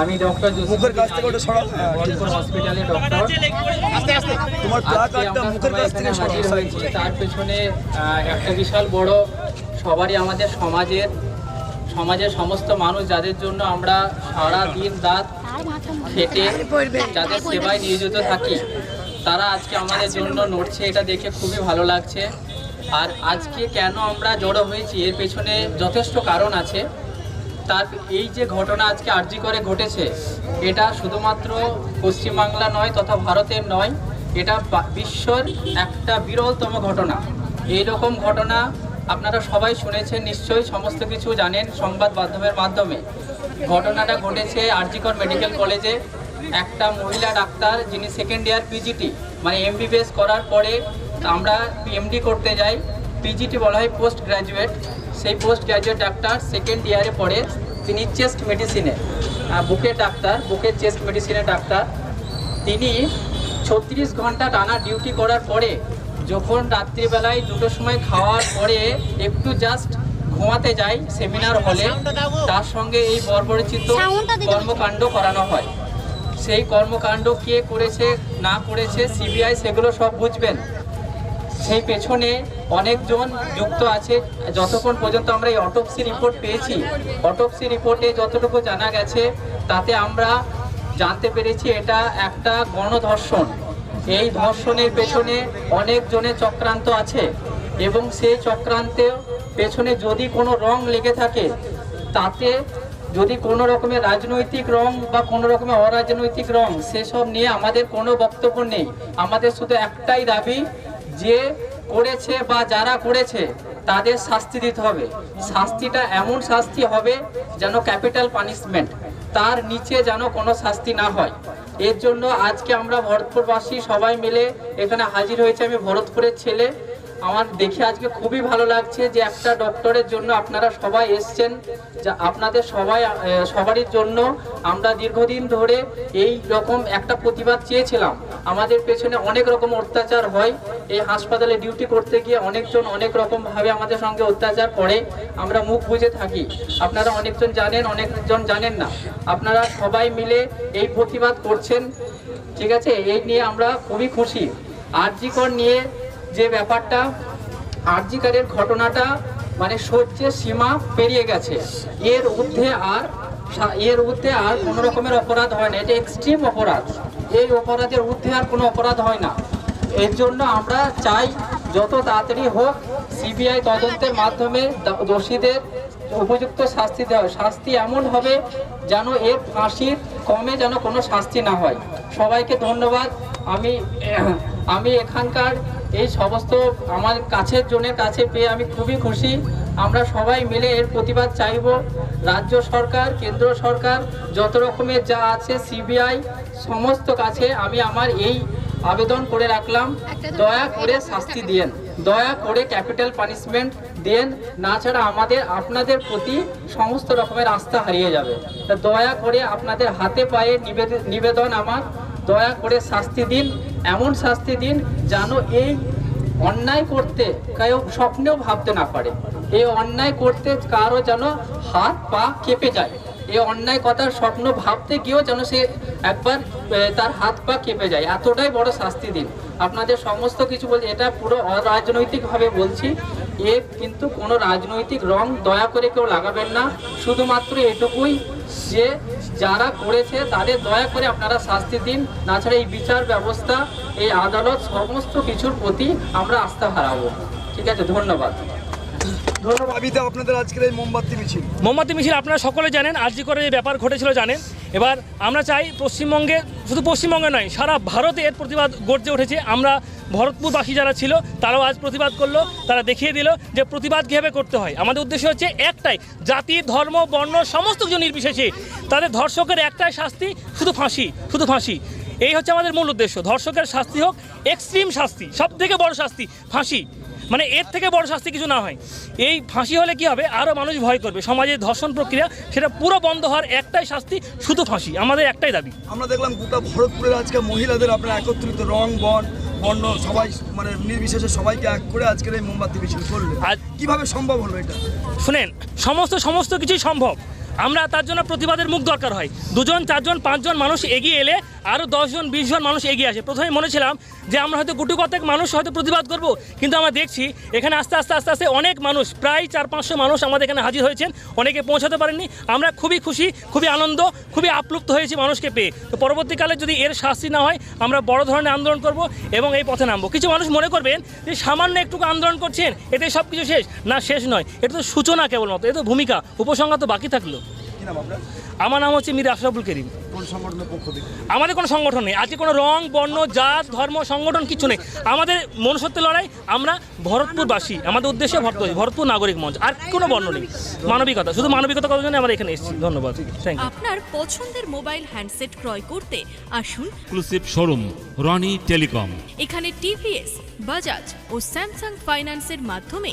আমি ডক্টর মুখের কাছ থেকে ওটা সরাও। বহরমপুর হসপিটালে ডক্টর তোমার প্লাক একটা মুখের কাছ থেকে সরাও হাজির হয়েছি তার পেছনে একটা বিশাল বড় সবারই আমাদের সমাজের সমাজের সমস্ত মানুষ যাদের জন্য আমরা সারা দিন রাত খেটে যাদের সেবায় নিয়োজিত থাকি তারা আজকে আমাদের জন্য নড়ছে। এটা দেখে খুবই ভালো লাগছে। আর আজকে কেন আমরা জড়ো হয়েছি এর পেছনে যথেষ্ট কারণ আছে। তার এই যে ঘটনা আজকে আরজি করে ঘটেছে, এটা শুধুমাত্র পশ্চিমবাংলা নয় তথা ভারতের নয়, এটা বিশ্বর একটা বিরলতম ঘটনা। এই রকম ঘটনা আপনারা সবাই শুনেছেন, নিশ্চয়ই সমস্ত কিছু জানেন সংবাদ মাধ্যমের মাধ্যমে। ঘটনাটা ঘটেছে আরজিকর মেডিকেল কলেজে। একটা মহিলা ডাক্তার যিনি সেকেন্ড ইয়ার পিজিটি মানে এমবিবিএস করার পরে আমরা পিএমডি করতে যাই। পিজিটি বলা হয় পোস্ট গ্র্যাজুয়েট সেই পোস্ট গ্র্যাজুয়েট ডাক্তার সেকেন্ড ইয়ারে পড়ে তিনি চেস্ট মেডিসিনে বুকের ডাক্তার বুকের চেস্ট মেডিসিনের ডাক্তার। তিনি ছত্রিশ ঘণ্টা টানা ডিউটি করার পরে যখন রাত্রিবেলায় দুটোর সময় খাওয়ার পরে একটু জাস্ট ঘুমাতে যাই সেমিনার হলে তার সঙ্গে এই বর্বরচিত কর্মকাণ্ড করানো হয়। সেই কর্মকাণ্ড কে করেছে না করেছে সিবিআই সেগুলো সব বুঝবেন। সেই পেছনে অনেকজন যুক্ত আছে। যতক্ষণ পর্যন্ত আমরা এই অটোপসি রিপোর্ট পেয়েছি অটোপসি রিপোর্টে যতটুকু জানা গেছে, তাতে আমরা জানতে পেরেছি এটা একটা গণধর্ষণ। এই ধর্ষণের পেছনে অনেকজনের চক্রান্ত আছে এবং সেই চক্রান্তের পেছনে যদি কোনো রং লেগে থাকে, তাতে যদি কোনো রকমের রাজনৈতিক রং বা কোনো রকমের অরাজনৈতিক রং, সেসব নিয়ে আমাদের কোনো বক্তব্য নেই। আমাদের শুধু একটাই দাবি যে করেছে বা যারা করেছে, তাদের শাস্তি দিতে হবে। শাস্তিটা এমন শাস্তি হবে যেন ক্যাপিটাল পানিশমেন্ট, তার নিচে যেন কোনো শাস্তি না হয়। এর জন্য আজকে আমরা ভরতপুরবাসী সবাই মিলে এখানে হাজির হয়েছে। আমি ভরতপুরের ছেলে আমার দেখে আজকে খুবই ভালো লাগছে যে একটা ডক্টরের জন্য আপনারা সবাই এসছেন, যা আপনাদের সবাই সবারই জন্য আমরা দীর্ঘদিন ধরে এই রকম একটা প্রতিবাদ চেয়েছিলাম। আমাদের পেছনে অনেক রকম অত্যাচার হয়, এই হাসপাতালে ডিউটি করতে গিয়ে অনেকজন অনেক রকম ভাবে আমাদের সঙ্গে অত্যাচার করে আমরা মুখ বুজে থাকি। আপনারা অনেকজন জানেন অনেকজন জানেন না। আপনারা সবাই মিলে এই প্রতিবাদ করছেন। ঠিক আছে, এই নিয়ে আমরা খুবই খুশি। আরজিকর নিয়ে যে ব্যাপারটা আরজিকারের ঘটনাটা মানে সহ্যের সীমা পেরিয়ে গেছে। এর ঊর্ধ্বে আর এর ঊর্ধ্বে আর কোনো রকমের অপরাধ হয় না। এটা এক্সট্রিম অপরাধ। এই অপরাধের ঊর্ধ্বে আর কোনো অপরাধ হয় না। এর জন্য আমরা চাই যত তাড়াতাড়ি হোক সিবিআই তদন্তের মাধ্যমে দোষীদের উপযুক্ত শাস্তি দেওয়া, শাস্তি এমন হবে যেন এর ফাঁসির কমে যেন কোনো শাস্তি না হয়। সবাইকে ধন্যবাদ। আমি আমি এখানকার এই সমস্ত আমার কাছের জনের কাছে পেয়ে আমি খুবই খুশি। আমরা সবাই মিলে এর প্রতিবাদ চাইব। রাজ্য সরকার কেন্দ্র সরকার যত রকমের যা আছে সিবিআই সমস্ত কাছে আমি আমার এই আবেদন করে রাখলাম। দয়া করে শাস্তি দিয়েন। দয়া করে ক্যাপিটাল পানিশমেন্ট দেন না ছাড়া আমাদের আপনাদের প্রতি সমস্ত রকমের আস্থা হারিয়ে যাবে। দয়া করে আপনাদের হাতে পায়ে নিবেদ- নিবেদন আমার। দয়া করে শাস্তি দিন, এমন শাস্তি দিন যেন এই অন্যায় করতে কেউ স্বপ্নেও ভাবতে না পারে। এই অন্যায় করতে কারও যেন হাত পা কেঁপে যায়। এই অন্যায় কথার স্বপ্ন ভাবতে গিয়েও যেন সে একবার তার হাত পা কেঁপে যায়। এতটাই বড় শাস্তি দিন। আপনাদের সমস্ত কিছু বলছি এটা পুরো অরাজনৈতিকভাবে বলছি। এ কিন্তু কোনো রাজনৈতিক রং দয়া করে কেউ লাগাবেন না। শুধুমাত্র এটুকুই যে যারা করেছে তাদের দয়া করে আপনারা শাস্তি দিন। না ছাড়া এই বিচার ব্যবস্থা এই আদালত সমস্ত কিছুর প্রতি আমরা আস্থা হারাবো। ঠিক আছে ধন্যবাদ। ধন্যবাদ। আপনাদের আজকের এই মোমবাতি মিছিল। মোমবাতি মিছিল আপনারা সকলে জানেন আরজি করে যে ব্যাপার ঘটেছিল জানেন। এবার আমরা চাই পশ্চিমবঙ্গে শুধু পশ্চিমবঙ্গে নয় সারা ভারতে এর প্রতিবাদ গড়তে উঠেছে। আমরা ভরতপুরবাসী যারা ছিল, তারাও আজ প্রতিবাদ করল, তারা দেখিয়ে দিল যে প্রতিবাদ কীভাবে করতে হয়। আমাদের উদ্দেশ্য হচ্ছে একটাই, জাতি, ধর্ম, বর্ণ, সমস্ত কিছু নির্বিশেষে। তাদের ধর্ষকের একটাই শাস্তি, শুধু ফাঁসি শুধু ফাঁসি। এই হচ্ছে আমাদের মূল উদ্দেশ্য। ধর্ষকের শাস্তি হোক এক্সট্রিম শাস্তি সব থেকে বড় শাস্তি, ফাঁসি। মানে এর থেকে বড় শাস্তি কিছু না হয়। এই ফাঁসি হলে কি হবে? আরও মানুষ ভয় করবে। সমাজের ধর্ষণ প্রক্রিয়া, সেটা পুরো বন্ধ হওয়ার একটাই শাস্তি, শুধু ফাঁসি। আমাদের একটাই দাবি। আমরা দেখলাম গোটা ভরতপুরের আজকে মহিলাদের আপনারা একত্রিত, রং বন বর্ণ সবাই মানে নির্বিশেষে সবাইকে এক করে আজকের এই মোমবাতি মিছিল করলেন। আর কীভাবে সম্ভব হলো এটা? শুনেন সমস্ত সমস্ত কিছুই সম্ভব। আমরা তার জন্য প্রতিবাদের মুখ দরকার হয়। দুজন চারজন পাঁচজন মানুষ এগিয়ে এলে আরও দশজন বিশ জন মানুষ এগিয়ে আসে। প্রথমে মনে ছিলাম যে আমরা হয়তো গুটি কতক মানুষ হয়তো প্রতিবাদ করব, কিন্তু আমরা দেখছি এখানে আস্তে আস্তে আস্তে আস্তে অনেক মানুষ, প্রায় চার পাঁচশো মানুষ আমাদের এখানে হাজির হয়েছেন। অনেকে পৌঁছাতে পারেননি। আমরা খুবই খুশি, খুবই আনন্দ, খুবই আপ্লুপ্ত হয়েছি মানুষকে পেয়ে। তো পরবর্তীকালে যদি এর শাস্তি না হয়, আমরা বড় ধরনের আন্দোলন করব এবং এই পথে নামবো। কিছু মানুষ মনে করবেন যে সামান্য একটুকু আন্দোলন করছেন, এতে সব কিছু শেষ। না, শেষ নয়। এটা তো সূচনা কেবলমাত্র এটা তো ভূমিকা। উপসংহার তো বাকি থাকল। আমার নাম হচ্ছে মীর আশরাফুল করিম। কোন সংগঠনের পক্ষ থেকে? আমাদের কোনো সংগঠন নেই। আজকে কোনো রং বর্ণ জাত ধর্ম সংগঠন কিছু নেই। আমাদের মনুষ্যত্ব লড়াই আমরা ভরতপুরবাসী। আমাদের উদ্দেশ্যে ভরত ভরতপুর নাগরিক মঞ্চ। আর কোনো বর্ণ নেই। মানবিকতা শুধু মানবিকতা করার জন্য আমরা এখানে এসেছি। ধন্যবাদ। থ্যাংক ইউ আপনার পছন্দের মোবাইল হ্যান্ডসেট ক্রয় করতে আসুন। এক্সক্লুসিভ শোরুম রনি টেলিকম এখানে টিভিএস বাজাজ ও স্যামসাং ফাইন্যান্সের মাধ্যমে